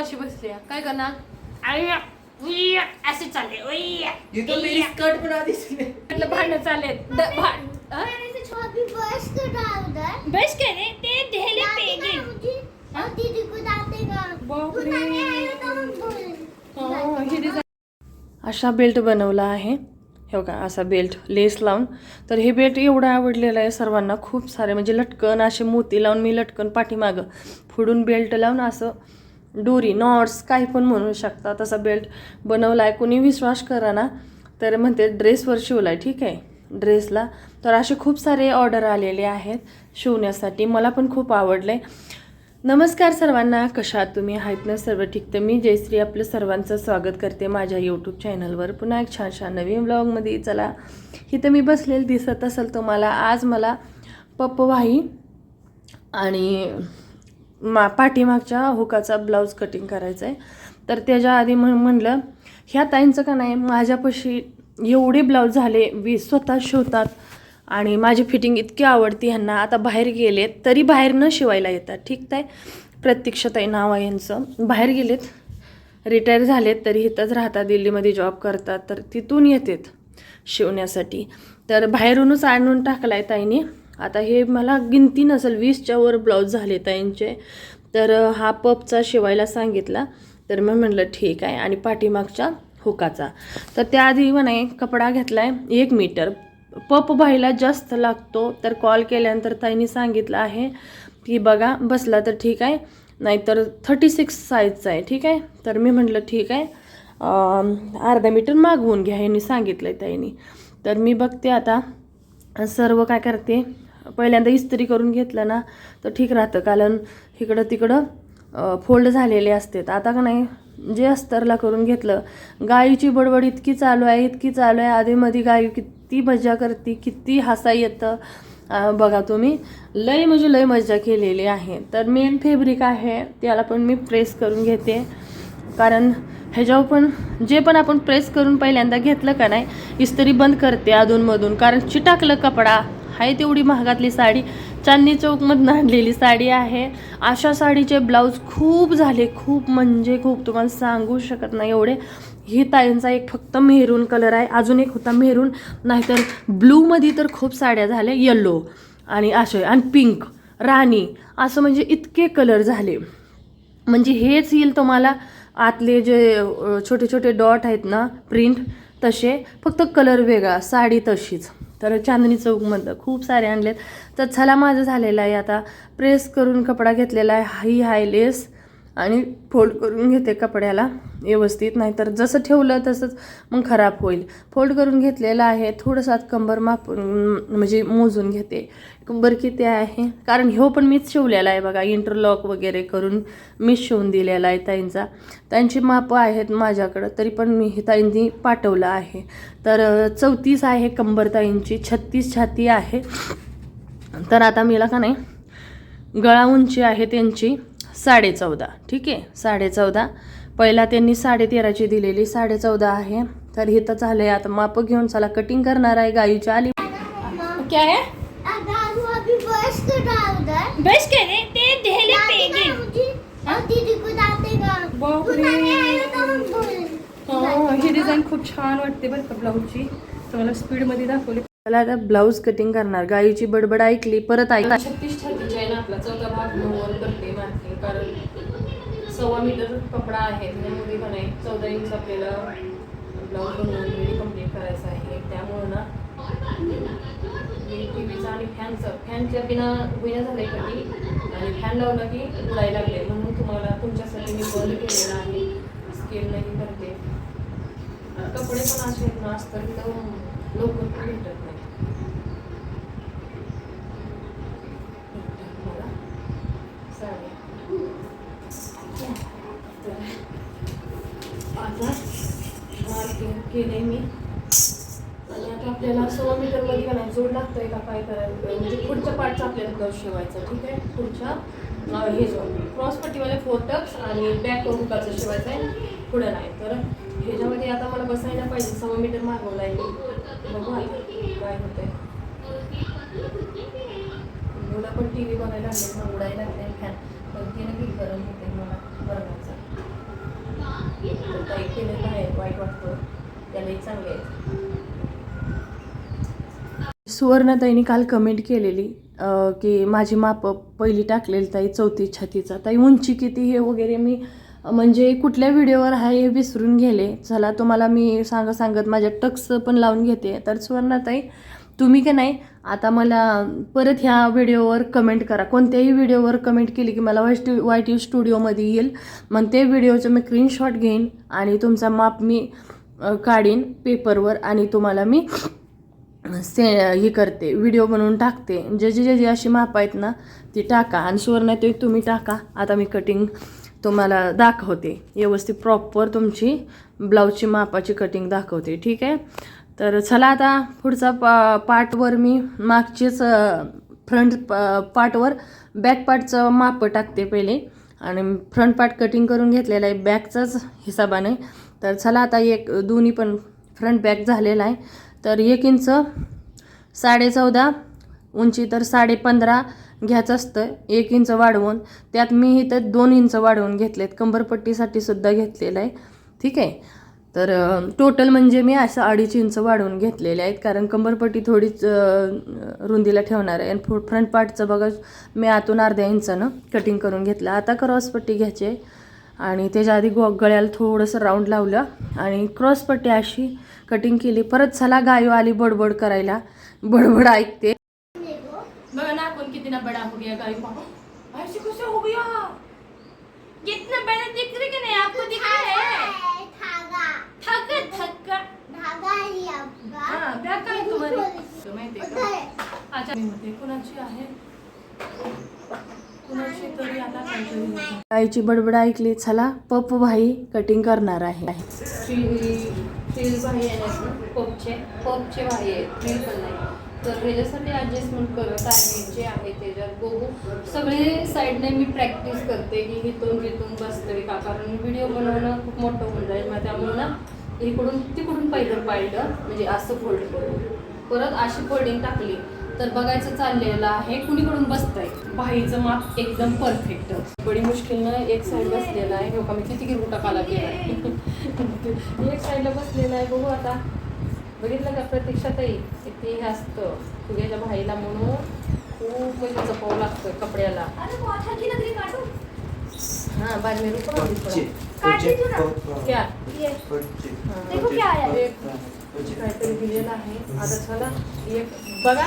अशी बसली. काय करणार? असे चालले उई, ये तो मेरी स्कर्ट म्हटलं भांडण चालले बस कर है रे ते ढेले पेगे. बापरे. बोले. हो, हे बेल्ट बनवला आहे. हे बघा असा बेल्ट लेस लावून. तर हे बेल्ट एवढं आवडलेलं आहे सर्वांना खूप सारे. म्हणजे लटकन असे मोती लावून मी लटकन पाठीमागं. फोडून बेल्ट लावून असं डोरी नॉट्स काही पण म्हणू शकता. तसा बेल्ट बनवला आहे कोणी विश्वास करा ना तर म्हणते ड्रेसवर शिवला आहे ठीक आहे? ड्रेसला तर असे खूप सारे ऑर्डर आलेले आहेत शिवण्यासाठी. मला पण खूप आवडले नमस्कार सर्वांना. कशा तुम्ही? आहेत ना सर्व ठीक. तर मी जयश्री आपलं सर्वांचं स्वागत करते माझ्या यूट्यूब चॅनलवर पुन्हा एक छान छान नवीन ब्लॉगमध्ये चला इथं मी बसलेली दिसत असेल तुम्हाला. आज मला पप्पवाही आणि मा पाठीमागच्या हुकाचा ब्लाऊज कटिंग करायचा आहे तर त्याच्या आधी म्हण म्हणलं ह्या ताईंचं का नाही माझ्यापाशी एवढे ब्लाऊज झाले वी स्वतः शिवतात आणि माझी फिटिंग इतकी आवडती ह्यांना आता बाहेर गेलेत तरी बाहेर न शिवायला येतात. ठीक आहे प्रत्यक्षताई नाव आहे यांचं. बाहेर गेलेत रिटायर झालेत तरी इथंच राहतात दिल्लीमध्ये जॉब करतात तर तिथून येतात शिवण्यासाठी. तर बाहेरूनच आणून टाकला आहे ताईने. आता हे मला गिनती नसेल वीसच्या वर ब्लाऊज झाले ताईंचे. तर हा पपचा शिवायला सांगितला. तर मी म्हटलं ठीक आहे. आणि पाठीमागच्या हुकाचा. तर त्याआधी म्हणे कपडा घेतला आहे एक मीटर. पप व्हायला जास्त लागतो. तर कॉल केल्यानंतर ताईने सांगितलं आहे की बघा बसला तर ठीक आहे. नाहीतर थर्टी सिक्स साईजचा आहे ठीक आहे? तर मी म्हटलं ठीक आहे. अर्धा मीटर मागवून घ्या यांनी सांगितलं आहे ताईने. तर मी बघते आता सर्व काय करते. पहिल्यांदा इस्त्री करून घेतलं ना तर ठीक राहतं. कारण इकडं तिकडं फोल्ड झालेले असतात. आता का नाही जे अस्तरला करून घेतलं गाईची बडबड इतकी चालू आहे इतकी चालू आहे. आधीमध्ये गायी किती मजा करते किती हसा येतं. बघा तुम्ही लय म्हणजे लय मजा केलेली आहे. तर मेन फॅब्रिक आहे त्याला पण मी प्रेस करून घेते. कारण ह्याच्यावर पण जे पण आपण प्रेस करून पहिल्यांदा घेतलं का नाही इस्त्री बंद करते अधूनमधून. कारण चिटाकलं कपडा आहे तेवढी महागातली साडी. चांदणी चौकमधून आणलेली साडी आहे. अशा साडीचे ब्लाऊज खूप झाले. खूप म्हणजे खूप. तुम्हाला सांगू शकत नाही एवढे. ही ताईंचा एक फक्त मेहरून कलर आहे. अजून एक होता मेहरून. नाहीतर ब्लूमध्ये तर खूप साड्या झाल्या. येल्लो आणि असे. आणि पिंक राणी. असं म्हणजे इतके कलर झाले. म्हणजे हेच येईल तुम्हाला. आतले जे छोटे छोटे डॉट आहेत ना प्रिंट तसे. फक्त कलर वेगळा. साडी तशीच. तर चांदणी चौकमधलं खूप सारे आणलेत. तर चला माझं झालेलं आहे आता. प्रेस करून कपडा घेतलेला आहे. ही हाय लेस. आणि फोल्ड करून घेते कपड्याला व्यवस्थित नाहीतर जसं ठेवलं तसंच मग खराब होईल. फोल्ड करून घेतलेलं आहे थोडंसं आत कंबर मापून म्हणजे मोजून घेते. कंबर किती आहे? कारण ह्यो पण मीच शिवलेला आहे बघा इंटरलॉक वगैरे करून मीच शिवून दिलेला आहे ताईंचा. त्यांची मापं आहेत माझ्याकडं तरी पण मी हे ताईंनी पाठवलं आहे. तर चौतीस आहे कंबर ताईंची छत्तीस छाती आहे. तर आता मला का नाही गळा उंची आहे त्यांची. साडे चौदा ठीक आहे? साडे चौदा पहिला त्यांनी साडे तेराची दिलेली साडे चौदा आहे. तर हे तर झालं आहे आता माप घेऊन चला कटिंग करणार आहे गाईची आली. क्या है? दादू अभी बस कर रहा है? दादी का? को हो ही डिझाईन खूप छान वाटते बरं का ब्लाऊजची. तुम्हाला स्पीडमध्ये दाखवली. मला आता ब्लाऊज कटिंग करणार. गाईची बडबड ऐकली परत ऐक छत्तीस छत्तीस आहे ना आपला चौदा भाग नव्वद करते मारते कारण सव्वा मीटर कपडा आहे. त्याच्यामध्ये पण आहे चौदा इंच आपल्याला ब्लाऊज बनवून कंप्लीट करायचं आहे. त्यामुळं ना टी व्हीचा आणि फॅनचं फॅनच्या बिना होईना झालंय कधी. आणि फॅन लावला की उडायला लागले. म्हणून तुम्हाला तुमच्यासाठी मी बंद केलेला आहे. स्केल नाही करते. कपडे पण असे आहेत ना असतात तर लवकर भेटत नाही बघा. साड्या. तर आता मार्किंग केले मी आणि आता आपल्याला सव्वा मीटरमध्ये का नाही जोड लागतोय का काय करायचं म्हणजे पुढच्या पार्टचा आपल्याला ब्लाऊज शिवायचा ठीक आहे? पुढच्या हे जो क्रॉस फोर टक्स आणि बॅक हुकाचं शिवायचं आहे. पुढं नाही. तर ह्याच्यामध्ये आता मला बसायला पाहिजे. सव्वा मीटर मागवला आहे मी. बघू काय होतंय. एवढा पण टी व्ही बघायला लागले उडायला लागले फॅन पण ते नक्की गरम होते मला बरं वाईट वाटतं. त्यालाही चांगले आहेत. काल कमेंट केलेली की माझी मापं पहिली टाकलेली ताई चौथी छातीचा. ताई उंची किती हे वगैरे मी म्हणजे कुठल्या व्हिडिओवर आहे हे विसरून गेले. चला तुम्हाला मी सांग सांगत माझ्या टक्स पण लावून घेते. तर सुवर्णाताई तुम्ही का नाही आता मला परत ह्या व्हिडिओवर कमेंट करा. कोणत्याही व्हिडिओवर कमेंट केली की मला वाईट वाईट यू स्टुडिओमध्ये येईल. मग ते व्हिडिओचं मी स्क्रीनशॉट घेईन आणि तुमचा माप मी काढीन पेपरवर आणि तुम्हाला मी से हे करते व्हिडिओ बनवून टाकते. जे जे जे जे अशी माप आहेत ना ती टाका. आणि सुवर्ण ते तुम्ही टाका. आता मी कटिंग तुम्हाला दाखवते. व्यवस्थित प्रॉपर तुमची ब्लाऊजची मापाची कटिंग दाखवते. ठीक आहे? तर चला आता पुढचा पा पार्टवर मी मागचीच फ्रंट पार्टवर बॅक पार्टचं माप टाकते पहिले. आणि फ्रंट पार्ट कटिंग करून घेतलेला आहे. बॅकचाच हिसाबाने तर चला आता एक दोन्ही पण फ्रंट बॅक झालेला आहे. तर एक इंच साडे चौदा उंची तर साडे पंधरा घ्यायचं असतं. एक इंच वाढवून त्यात मी इथं दोन इंच वाढवून घेतलेत. कंबरपट्टीसाठी सुद्धा घेतलेलं आहे. ठीक आहे? तर टोटल म्हणजे मी असं अडीच इंच वाढवून घेतलेले आहेत. कारण कंबरपट्टी थोडीच रुंदीला ठेवणार आहे. आणि फ्रंट पार्टचं बघा मी आतून अर्ध्या इंचानं कटिंग करून घेतलं. आता क्रॉसपट्टी घ्यायची आहे. आणि त्याच्या आधी गो गळ्याला थोडंसं राऊंड लावलं आणि क्रॉसपट्टी अशी कटिंग केली. परत झाला गायो आली बडबड करायला. बडबड ऐकते. ना आपण किती ना बडा हो गया ऐसे कैसे हो गया कितना बड़ा दिख है ना आपको दिख रहा है धागा धागा ही आपका काय माहिती अच्छा कुणाची आहे? कुणाची तरी आता काहीतरी आईची बडबड ऐकली चला पप्पू भाई कटिंग करणार आहे. फ्रीज भाई भाई आहेत पण तर ह्याच्यासाठी ॲडजस्टमेंट करत आहे जे आहे त्याच्यात बघू. सगळे साईडने मी प्रॅक्टिस करते की हिथून इथून बसते का? कारण व्हिडिओ बनवणं खूप मोठं होऊन जाईल. मग त्यामुळे ना इकडून तिकडून पहिलं पाहिलं म्हणजे असं फोल्ड करून. परत अशी फोल्डिंग टाकली तर बघायचं चाललेलं आहे कुणीकडून बसतंय? भाईचं माप एकदम परफेक्ट बडी मुश्किलनं एक साईड बसलेला आहे. हो का? मी किती किलो काला केला एक साईडला बसलेला आहे. बघू आता. बघितलं का प्रतीक्षाताई किती हे असतं तुझ्याच्या भाईला म्हणून खूप म्हणजे जपावं लागतं कपड्याला. हाँ बाद में रुको थोड़ा। क्या देखो क्या आया. है। काहीतरी दिलेलं आहे. आता चला एक. बघा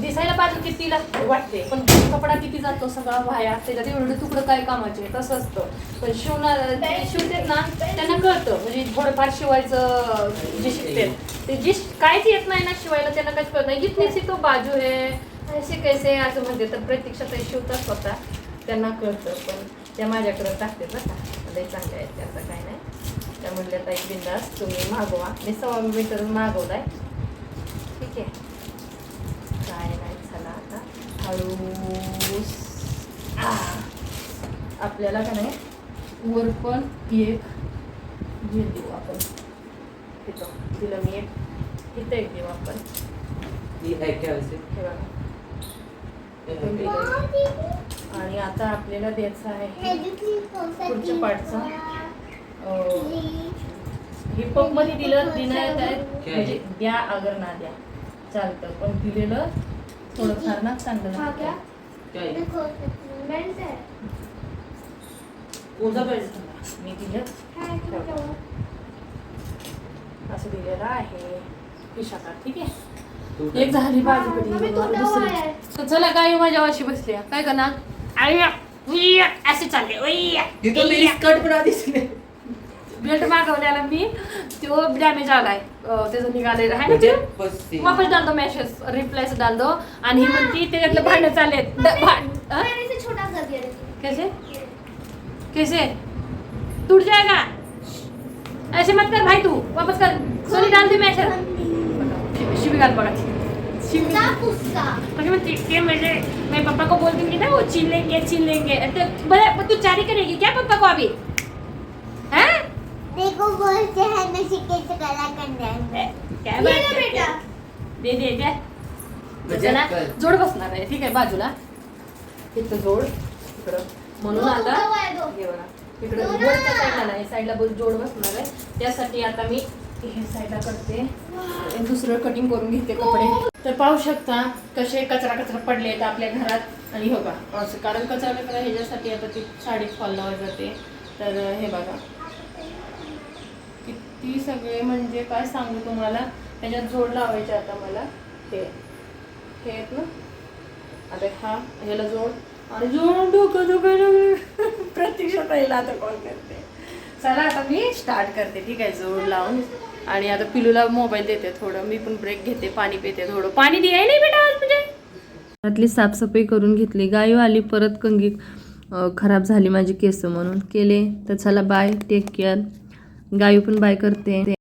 दिसायला बाजू कितीला वाटते पण कपडा किती जातो सगळा वाया त्याच्यात एवढं तुकडं काय कामाचे? तसं असतं. पण शिवणार ते शिवतात ना त्यांना कळतं. म्हणजे थोडंफार शिवायचं जे शिकते. ते जे काहीच येत नाही ना शिवायला त्यांना काहीच कळत नाही. सी तो बाजू है ऐसे कैसे असं म्हणते. तर प्रत्यक्षात ते शिवतात स्वतः. त्यांना कळतं पण त्या माझ्याकडे टाकते बरं का. लई चांगल्या आहेत त्याचं काय नाही. त्या म्हणल्या ताई बिंदास तुम्ही मागवा. मी सव्वा मीटर मागवलाय. ठीक आहे. काय नाही चला आता. हळू. आपल्याला का नाही वर पण एक हे देऊ आपण. तिथं दिलं मी एक इथं एक देऊ आपण. हे बघा. आणि आता आपल्याला द्यायचं आहे पुढच्या पार्टचा अं, हे पपमध्ये दिलं देण्यात आहे. म्हणजे द्या अगर ना द्या. चालतं. पण दिलेलं थोडंफार ना चांगलं. है मी दिलं. असं दिलेलं आहे. पिशाका ठीक आहे? एक झाली बाजू अबे तुटला हुआ है. तर चला काय माझ्या वाशी बसल्या काय का ना असे चालले. स्कर्ट पण नाही. बेल्ट मागवल्याला मी. तो डॅमेज आलाय. त्याचं निघालेलं आहे ना म्हणजे ते? वापस डाल दो मॅसेज रिप्लायच डाल दो आणि ही म्हणती त्याच्यातलं भांडण देखो कैसे? कैसे? टूट जाएगा ऐसे मत कर भाई तू. वापस कर. सोनी डाल दे मैसेज पुस्का म्हणजे मैं पापा को बोल दूंगी ना वो छीन लेंगे छीन लेंगे तो बड़ा तू चारी करेगी क्या पापा को अभी? हैं? देखो बोलते हैं नशे कैसे कला करना है क्या ये बात बेटा। हैं? दे म्हणजे? जोड बसणार आहे ठीक आहे बाजूला। इथं जोड इकडं। म्हणून इकडे वरच्या साईडला जोड बसणार आहे. त्यासाठी आता मी हे साईडला करते. दुसरं कटिंग करून घेते कपडे. तर पाहू शकता कसे कचरा कचरा पडले आहेत आपल्या घरात. आणि हो बघा असं कारण कचरा कचरा ह्याच्यासाठी आता ती साडी फॉल लावली जाते. तर हे बघा. किती सगळे म्हणजे काय सांगू तुम्हाला? त्याच्यात जोड लावायचे आता मला. ते हे आहेत ना? आता हा ह्याला जोड. आणि जोड डोकं डोकं प्रत्यक्षात आता कॉल करते. चला आता मी स्टार्ट करते ठीक आहे जोड लावून. आणि आता पिलूला मोबाईल देते थोडं. मी पण ब्रेक घेते पाणी पिते थोडं. पाणी द्याय नाही बेटा आज म्हणजे? घरातली साफसफाई करून घेतली. गायो आली परत कंगी खराब झाली माझी केस म्हणून. केले तर चला बाय टेक केअर गायू पण बाय करते.